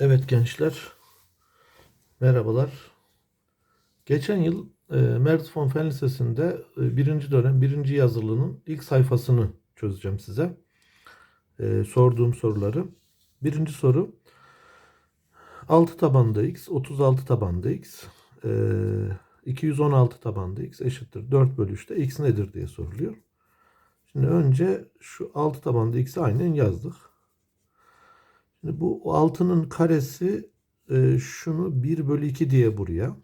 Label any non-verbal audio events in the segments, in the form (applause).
Evet gençler, merhabalar. Geçen yıl e, Mertfon Fen Lisesi'nde e, birinci dönem birinci yazılının ilk sayfasını çözeceğim size. E, sorduğum soruları. Birinci soru 6 tabanda x, 36 tabanda x, e, 216 tabanda x eşittir 4 bölü 3'te x nedir diye soruluyor. Şimdi önce şu 6 tabanda x'i aynen yazdık. Şimdi bu 6'nın karesi e, şunu 1 bölü 2 diye buraya.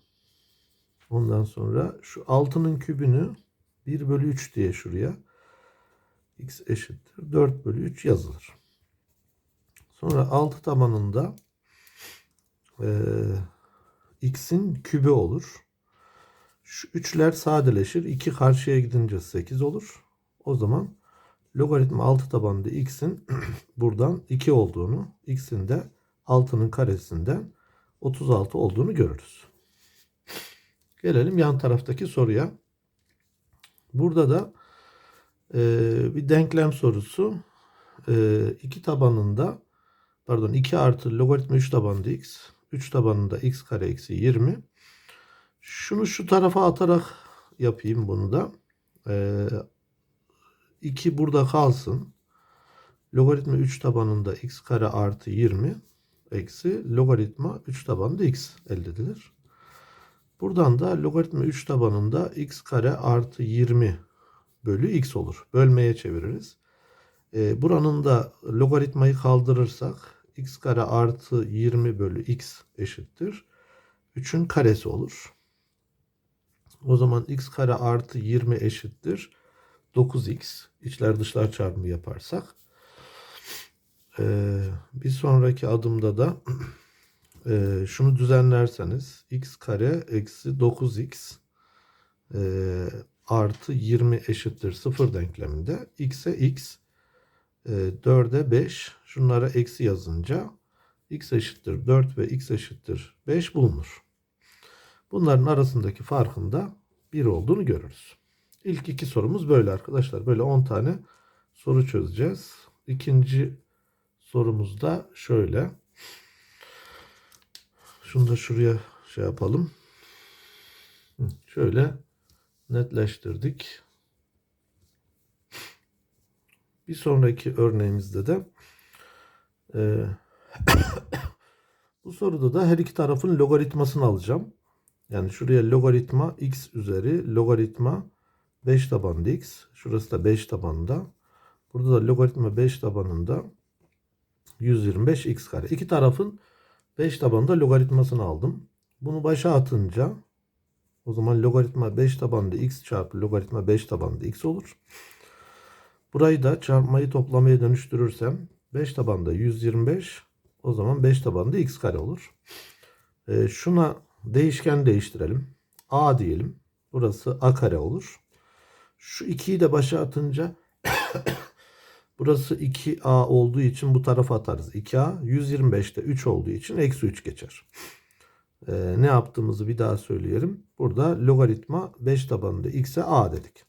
Ondan sonra şu 6'nın kübünü 1 bölü 3 diye şuraya. x eşittir 4 bölü 3 yazılır. Sonra 6 tabanında e, x'in kübü olur. Şu 3'ler sadeleşir. 2 karşıya gidince 8 olur. O zaman logaritma 6 tabanında x'in (clears throat) buradan 2 olduğunu, x'in de 6'nın karesinden 36 olduğunu görürüz. Gelelim yan taraftaki soruya. Burada da e, bir denklem sorusu. E, 2 tabanında pardon 2 artı logaritma 3 tabanında x 3 tabanında x kare eksi 20. Şunu şu tarafa atarak yapayım bunu da. E, 2 burada kalsın. Logaritma 3 tabanında x kare artı 20 eksi logaritma 3 tabanında x elde edilir. Buradan da logaritma 3 tabanında x kare artı 20 bölü x olur. Bölmeye çeviririz. E, buranın da logaritmayı kaldırırsak x kare artı 20 bölü x eşittir. 3'ün karesi olur. O zaman x kare artı 20 eşittir. 9x içler dışlar çarpımı yaparsak ee, bir sonraki adımda da (clears throat) e, şunu düzenlerseniz x kare eksi 9x e, artı 20 eşittir 0 denkleminde x'e x e, 4'e 5 şunlara eksi yazınca x eşittir 4 ve x eşittir 5 bulunur. Bunların arasındaki farkın da 1 olduğunu görürüz. İlk iki sorumuz böyle arkadaşlar. Böyle 10 tane soru çözeceğiz. İkinci sorumuz da şöyle. Şunu da şuraya şey yapalım. Şöyle netleştirdik. Bir sonraki örneğimizde de e, (coughs) bu soruda da her iki tarafın logaritmasını alacağım. Yani şuraya logaritma x üzeri logaritma 5 tabanında x. Şurası da 5 tabanında. Burada da logaritma 5 tabanında 125 x kare. İki tarafın 5 tabanında logaritmasını aldım. Bunu başa atınca o zaman logaritma 5 tabanında x çarpı logaritma 5 tabanında x olur. Burayı da çarpmayı toplamaya dönüştürürsem 5 tabanında 125 o zaman 5 tabanında x kare olur. E, şuna değişken değiştirelim. a diyelim. Burası a kare olur. Şu 2'yi de başa atınca (coughs) burası 2a olduğu için bu tarafa atarız. 2a 125'te 3 olduğu için eksi 3 geçer. Ee, ne yaptığımızı bir daha söyleyelim. Burada logaritma 5 tabanında x'e a dedik.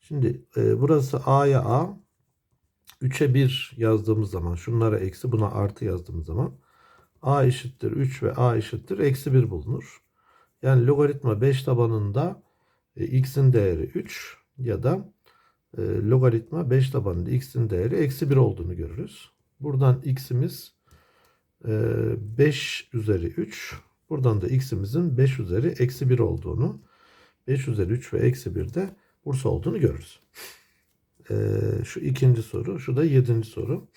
Şimdi e, burası a'ya a 3'e 1 yazdığımız zaman şunlara eksi buna artı yazdığımız zaman a eşittir 3 ve a eşittir eksi 1 bulunur. Yani logaritma 5 tabanında e, x'in değeri 3 ya da e, logaritma 5 tabanında x'in değeri eksi 1 olduğunu görürüz. Buradan x'imiz e, 5 üzeri 3. Buradan da x'imizin 5 üzeri eksi 1 olduğunu 5 üzeri 3 ve eksi 1 de Bursa olduğunu görürüz. E, şu ikinci soru. Şu da yedinci soru.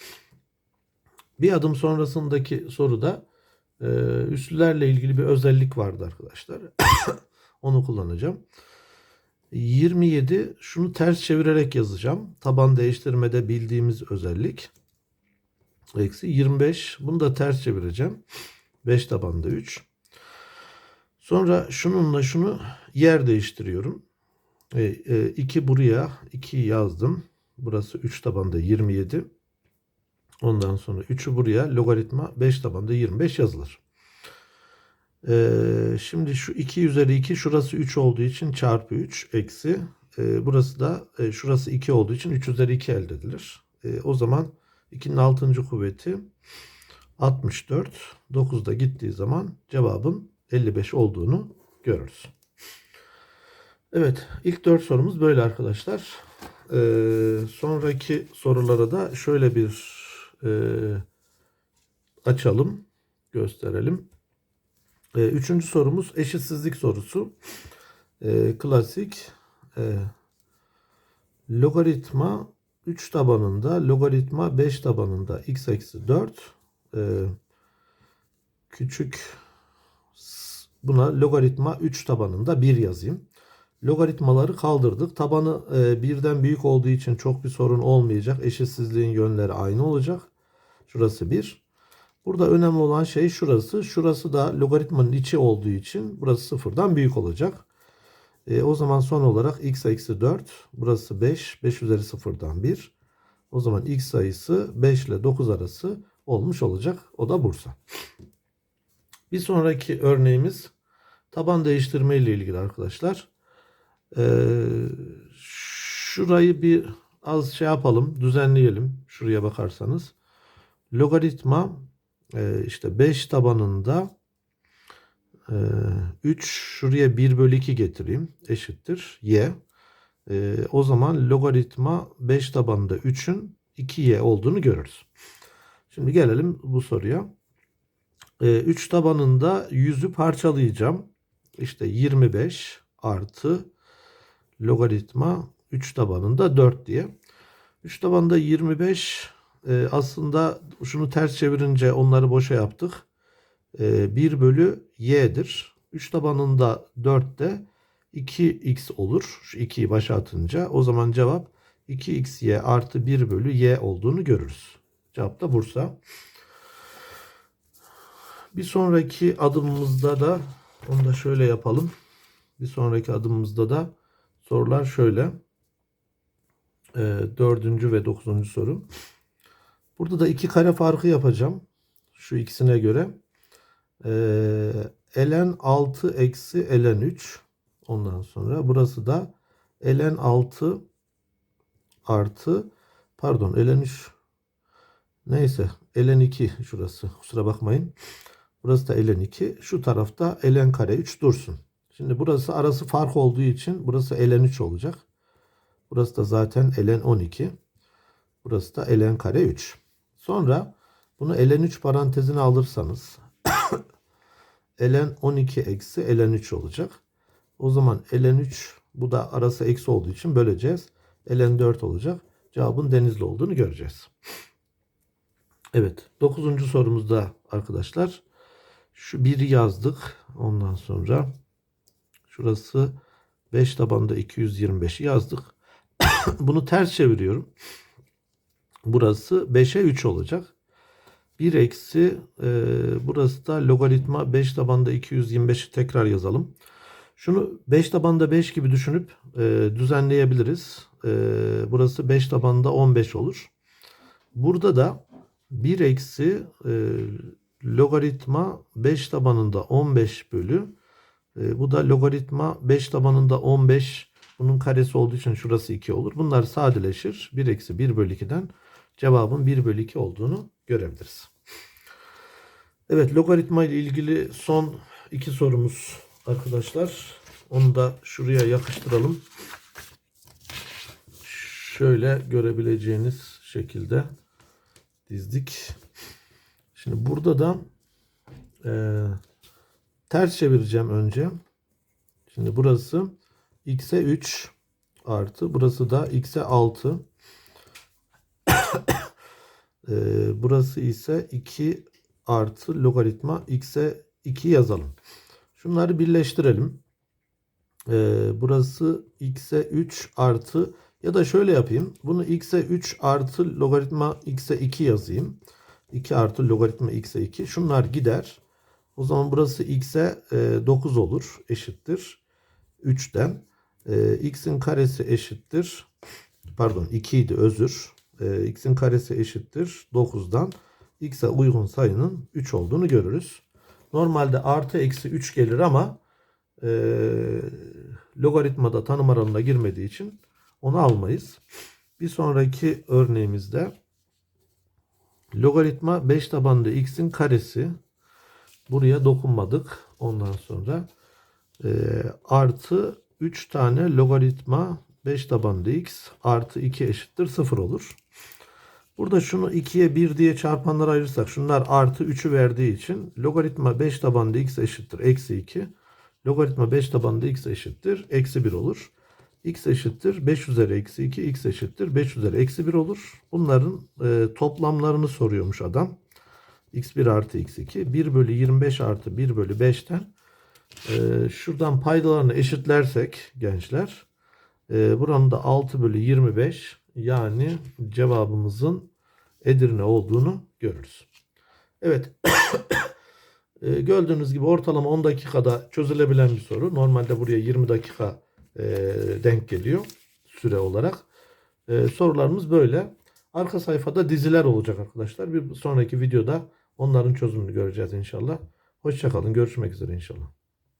Bir adım sonrasındaki soruda e, üslülerle ilgili bir özellik vardı arkadaşlar. (coughs) Onu kullanacağım. 27 şunu ters çevirerek yazacağım. Taban değiştirmede bildiğimiz özellik. Eksi 25 bunu da ters çevireceğim. 5 tabanda 3. Sonra şununla şunu yer değiştiriyorum. 2 e, e, buraya 2 yazdım. Burası 3 tabanda 27. Ondan sonra 3'ü buraya logaritma 5 tabanda 25 yazılır. Ee, şimdi şu 2 üzeri 2 şurası 3 olduğu için çarpı 3 eksi. E, burası da e, şurası 2 olduğu için 3 üzeri 2 elde edilir. E, o zaman 2'nin 6. kuvveti 64. 9 da gittiği zaman cevabın 55 olduğunu görürüz. Evet ilk 4 sorumuz böyle arkadaşlar. Ee, sonraki sorulara da şöyle bir e, açalım, gösterelim. Ee, üçüncü sorumuz eşitsizlik sorusu. Ee, klasik e, logaritma 3 tabanında, logaritma 5 tabanında x eksi 4 e, küçük buna logaritma 3 tabanında 1 yazayım. Logaritmaları kaldırdık. Tabanı e, birden büyük olduğu için çok bir sorun olmayacak. Eşitsizliğin yönleri aynı olacak. Şurası 1. Burada önemli olan şey şurası. Şurası da logaritmanın içi olduğu için burası sıfırdan büyük olacak. E, o zaman son olarak x eksi 4. Burası 5. 5 üzeri sıfırdan 1. O zaman x sayısı 5 ile 9 arası olmuş olacak. O da Bursa. Bir sonraki örneğimiz taban değiştirme ile ilgili arkadaşlar. Ee, şurayı bir az şey yapalım, düzenleyelim. Şuraya bakarsanız. Logaritma e, işte 5 tabanında e, 3 şuraya 1 bölü 2 getireyim. Eşittir y. E, o zaman logaritma 5 tabanında 3'ün 2y olduğunu görürüz. Şimdi gelelim bu soruya. 3 tabanında 100'ü parçalayacağım. İşte 25 artı logaritma 3 tabanında 4 diye. 3 tabanında 25 e, aslında şunu ters çevirince onları boşa yaptık. E, 1 bölü y'dir. 3 tabanında 4 de 2x olur. Şu 2'yi başa atınca o zaman cevap 2xy artı 1 bölü y olduğunu görürüz. Cevap da Bursa. Bir sonraki adımımızda da onu da şöyle yapalım. Bir sonraki adımımızda da sorular şöyle. Ee, dördüncü ve dokuzuncu soru. Burada da iki kare farkı yapacağım. Şu ikisine göre. Ee, ln 6 eksi ln 3. Ondan sonra burası da ln 6 artı pardon ln 3 neyse ln 2 şurası kusura bakmayın. Burası da ln 2. Şu tarafta ln kare 3 dursun. Şimdi burası arası fark olduğu için burası ln 3 olacak. Burası da zaten ln 12. Burası da ln kare 3. Sonra bunu ln 3 parantezine alırsanız (coughs) ln 12 eksi ln 3 olacak. O zaman ln 3 bu da arası eksi olduğu için böleceğiz. ln 4 olacak. Cevabın denizli olduğunu göreceğiz. (coughs) Evet. Dokuzuncu sorumuzda arkadaşlar şu biri yazdık. Ondan sonra şurası 5 tabanda 225'i yazdık. (coughs) Bunu ters çeviriyorum. Burası 5'e 3 olacak. 1 eksi e, burası da logaritma 5 tabanda 225'i tekrar yazalım. Şunu 5 tabanda 5 gibi düşünüp e, düzenleyebiliriz. E, burası 5 tabanda 15 olur. Burada da 1 eksi e, logaritma 5 tabanında 15 bölü e, bu da logaritma 5 tabanında 15 bunun karesi olduğu için şurası 2 olur. Bunlar sadeleşir. 1 eksi 1 bölü 2'den cevabın 1 bölü 2 olduğunu görebiliriz. Evet logaritma ile ilgili son iki sorumuz arkadaşlar. Onu da şuraya yakıştıralım. Şöyle görebileceğiniz şekilde dizdik. Şimdi burada da e, ters çevireceğim önce. Şimdi burası x'e 3 artı burası da x'e 6. e, burası ise 2 artı logaritma x'e 2 yazalım. Şunları birleştirelim. E, burası x'e 3 artı ya da şöyle yapayım. Bunu x'e 3 artı logaritma x'e 2 yazayım. 2 artı logaritma x'e 2. Şunlar gider. O zaman burası x'e e, 9 olur. Eşittir. 3'ten. E, x'in karesi eşittir. Pardon 2 idi özür. E, x'in karesi eşittir. 9'dan x'e uygun sayının 3 olduğunu görürüz. Normalde artı eksi 3 gelir ama e, logaritmada tanım aralığına girmediği için onu almayız. Bir sonraki örneğimizde Logaritma 5 tabanlı x'in karesi. Buraya dokunmadık. Ondan sonra e, artı 3 tane logaritma 5 tabanlı x artı 2 eşittir 0 olur. Burada şunu 2'ye 1 diye çarpanlara ayırırsak şunlar artı 3'ü verdiği için logaritma 5 tabanlı x eşittir eksi 2. Logaritma 5 tabanlı x eşittir eksi 1 olur. x eşittir 5 üzeri eksi 2 x eşittir 5 üzeri eksi 1 olur. Bunların e, toplamlarını soruyormuş adam. x1 artı x2 1 bölü 25 artı 1 bölü 5'ten e, şuradan paydalarını eşitlersek gençler e, buranın da 6 bölü 25 yani cevabımızın Edirne olduğunu görürüz. Evet. (coughs) E, gördüğünüz gibi ortalama 10 dakikada çözülebilen bir soru. Normalde buraya 20 dakika e, denk geliyor süre olarak. E, sorularımız böyle. Arka sayfada diziler olacak arkadaşlar. Bir sonraki videoda onların çözümünü göreceğiz inşallah. Hoşçakalın. Görüşmek üzere inşallah.